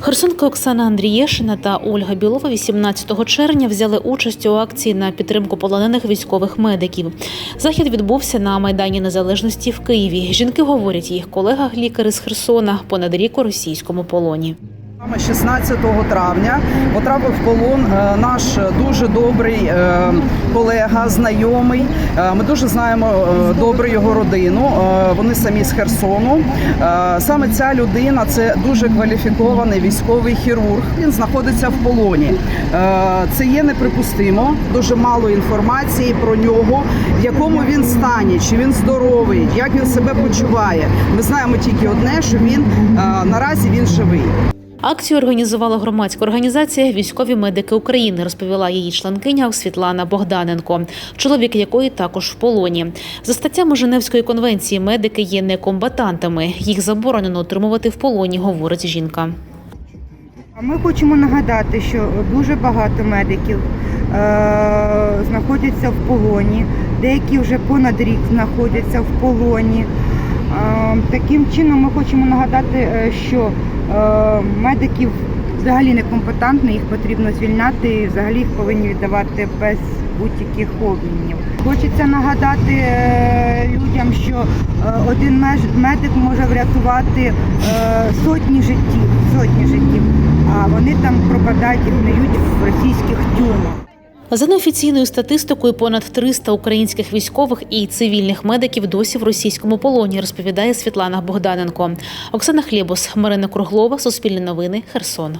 Херсонка Оксана Андрієшина та Ольга Білова 18 червня взяли участь у акції на підтримку полонених військових медиків. Захід відбувся на Майдані Незалежності в Києві. Жінки говорять, їх колега лікари з Херсона понад рік у російському полоні. Саме 16 травня потрапив в полон е, наш дуже добрий е, колега, знайомий. Е, Ми дуже знаємо добре його родину. Вони самі з Херсону. Саме ця людина це дуже кваліфікований військовий хірург. Він знаходиться в полоні. Це є неприпустимо. Дуже мало інформації про нього, в якому він стані, чи він здоровий, як він себе почуває. Ми знаємо тільки одне, що він наразі він живий. Акцію організувала громадська організація Військові медики України, розповіла її членкиня Світлана Богданенко, чоловік якої також в полоні. За статтями Женевської конвенції медики є некомбатантами. Їх заборонено отримувати в полоні, говорить жінка. А Ми хочемо нагадати, що дуже багато медиків е- знаходяться в полоні, деякі вже понад рік знаходяться в полоні. Е- таким чином ми хочемо нагадати, е, що медиків взагалі некомпетентні, їх потрібно звільняти і взагалі їх повинні віддавати без будь-яких обмінів. Хочеться нагадати е, людям, що е, один медик може врятувати е, сотні життів, сотні життів, а вони там пропадають і гниють в російських тюрмах. За неофіційною статистикою, понад 300 українських військових і цивільних медиків досі в російському полоні, розповідає Світлана Богданенко. Оксана Хлібус, Марина Круглова, Суспільне новини, Херсон.